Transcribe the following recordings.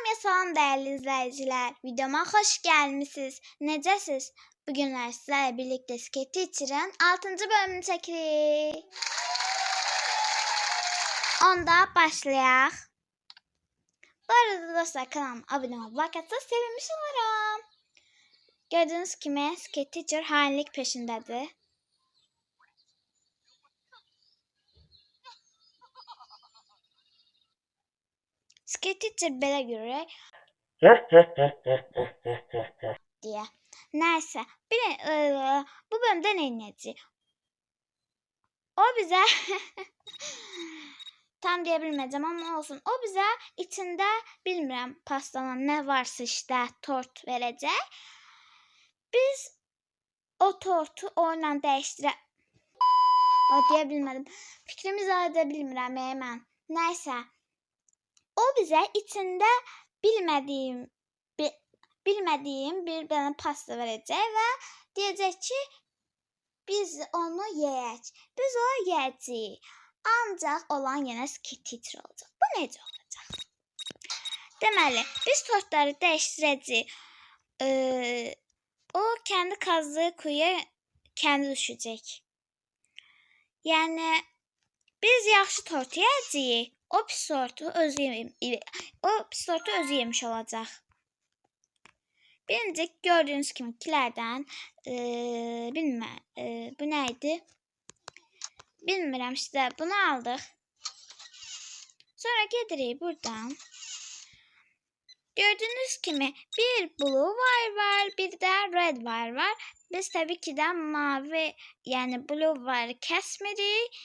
Hamıya salam değerli izleyiciler. Videoma hoş gelmişsiniz. Necəsiz? Bugünler sizlerle birlikte Skate Teacher'ın 6. bölümünü çekirik. Onda başlayaq. Bu arada dostlar kanalıma abone olmayı like sevinmiş olurum. Gördüğünüz kimi Skate Teacher hainlik peşindedir. Teacher belə görək diye. Neyse. Bir, eee, bu bölümde ne ineceğiz? O bize tam diyebilmeyeceğim ama olsun. O bize içinde bilmirəm pastanın ne varsa işte tort verecek. Biz o tortu oyla değiştire o diyebilmedim. Fikrimi izah edə bilmirəm hemen. Neyse. O bize içinde bilmediğim bir, bilmediğim bir bana pasta verecek ve diyecek ki biz onu yiyək. Biz onu yiyəcəyik. Ancaq olan yenə skititir olacaq. Bu necə olacaq? Deməli, biz tortları dəyişdirəcəyik. Ee, o kendi kazdığı kuyuya kendi düşəcək. Yəni biz yaxşı tort yeyəcəyik. O pis tortu özü o pis tortu özü yemiş olacaq. Birinci gördüğünüz kimi kilərdən eee bilmə eee, bu neydi? Bilmirəm işte bunu aldıq. Sonra gedirik buradan. Gördüğünüz kimi bir blue wire var, bir de red wire var. Biz tabii ki de mavi yani blue wire kesmedik.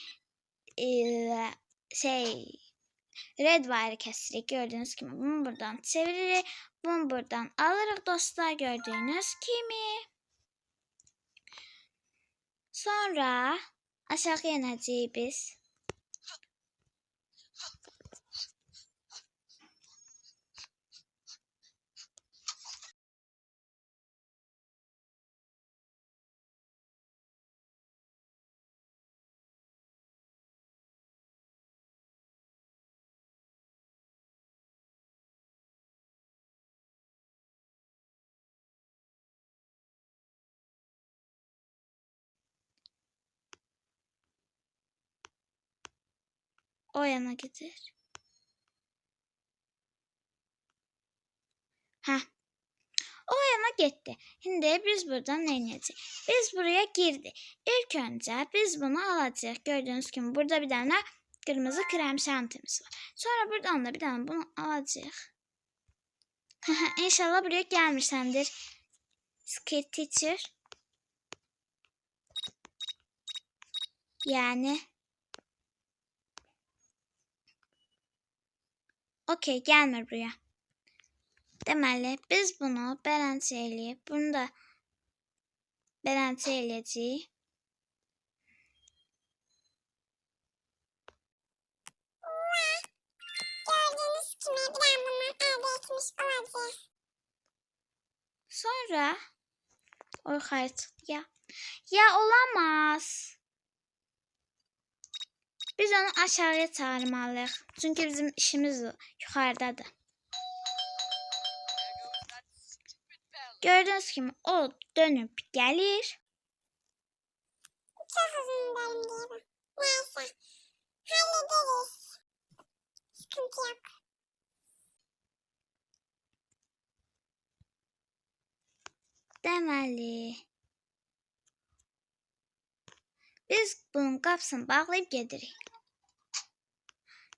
Eee, şey red wire kesirik gördüğünüz gibi bunu buradan çeviririk. Bunu buradan alırıq dostlar gördüğünüz kimi. Sonra aşağı inəcəyik O yana getir. Heh. O yana gitti. Şimdi biz buradan ne ineceğiz? Biz buraya girdi. İlk önce biz bunu alacağız. Gördüğünüz gibi burada bir tane kırmızı krem şantimiz var. Sonra buradan da bir tane bunu alacağız. İnşallah buraya gelmişsendir. Skate teacher. Yani Okey gelmir buraya. Deməli biz bunu beləncə eləyib, bunu da beləncə eləyəcəyik. Gördüğünüz gibi bir an bunu elde etmiş olacağız. Sonra o yuxarı çıxdı ya. Ya olamaz. Biz onu aşağıya çağırmalıyıq. Çünki bizim işimiz yuxarıdadır. Gördüğünüz kimi o dönüb gəlir. Çok uzun bölüm değil bu. Neyse. Hallederiz. Sıkıntı yok. Deməli biz bunun qapısını bağlayıb gedirik.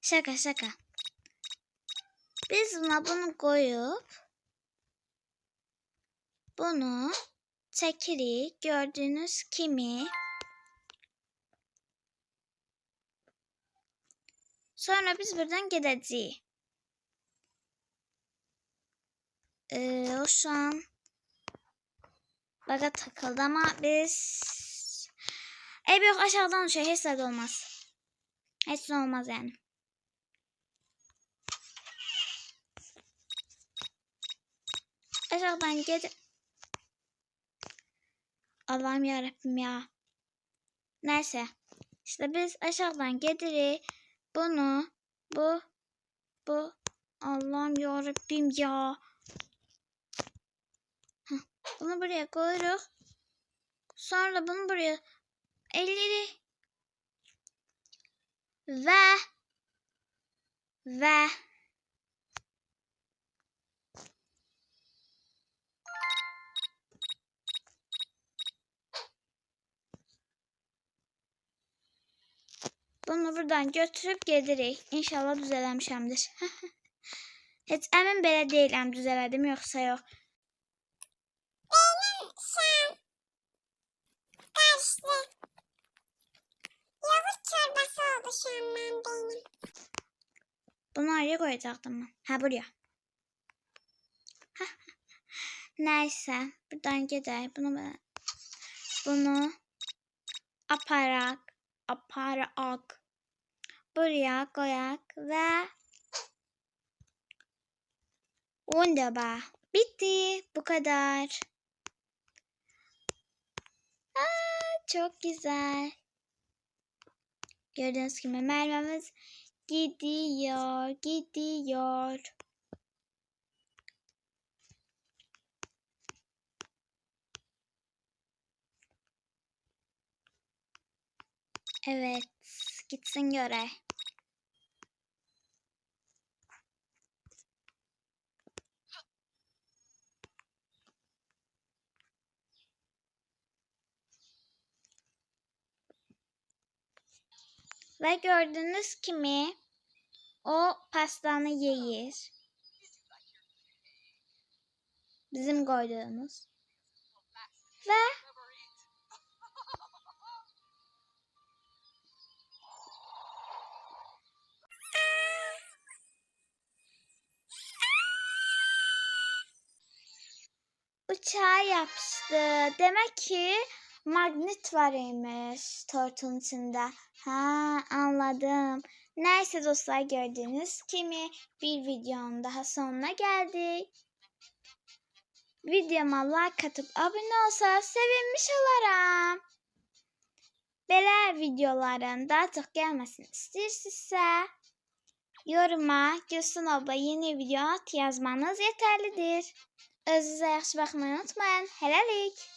Şaka şaka. Biz buna bunu koyup bunu çekirik. Gördüğünüz kimi Sonra biz buradan gideceğiz. Ee, o şu an baga takıldı ama biz Ev yok aşağıdan. Hiç de olmaz. De olmaz yani. Aşağıdan gel. Allah'ım yarabbim ya. Neyse. İşte biz aşağıdan gedirik. Bunu, bu, bu, Allah'ım yarabbim ya. Bunu buraya koyuyoruz. Sonra bunu buraya elleri ve ve Bunu buradan götürüp gelirik. İnşallah düzələmişəmdir. Heç əmin belə deyiləm düzələdim yoxsa yox. Benim şam karıştı. Çorbası oldu şamdan benim. Bunu nereye koyacaktım ben? Ha buraya. Neyse. Buradan gidelim. Bunu ben... Bunu aparak. Aparak. Buraya koyak ve Wunderbar. Bitti. Bu kadar. Aa, çok güzel. Gördüğünüz gibi mermimiz gidiyor, gidiyor. Evet, gitsin göre. Ve gördüğünüz kimi o pastanı yeyir. Bizim koyduğumuz. Ve uçağa yapıştı. Demek ki magnet var imiş tortun içinde. Ha anladım. Neyse dostlar gördüğünüz kimi bir videonun daha sonuna geldik. Videoma like atıp abone olsa sevinmiş olurum. Belə videoların daha çok gelmesini istiyorsanız yoruma Gülsün abla yeni video at yazmanız yeterlidir. Özünüze yaxşı baxmayı unutmayın. Hələlik.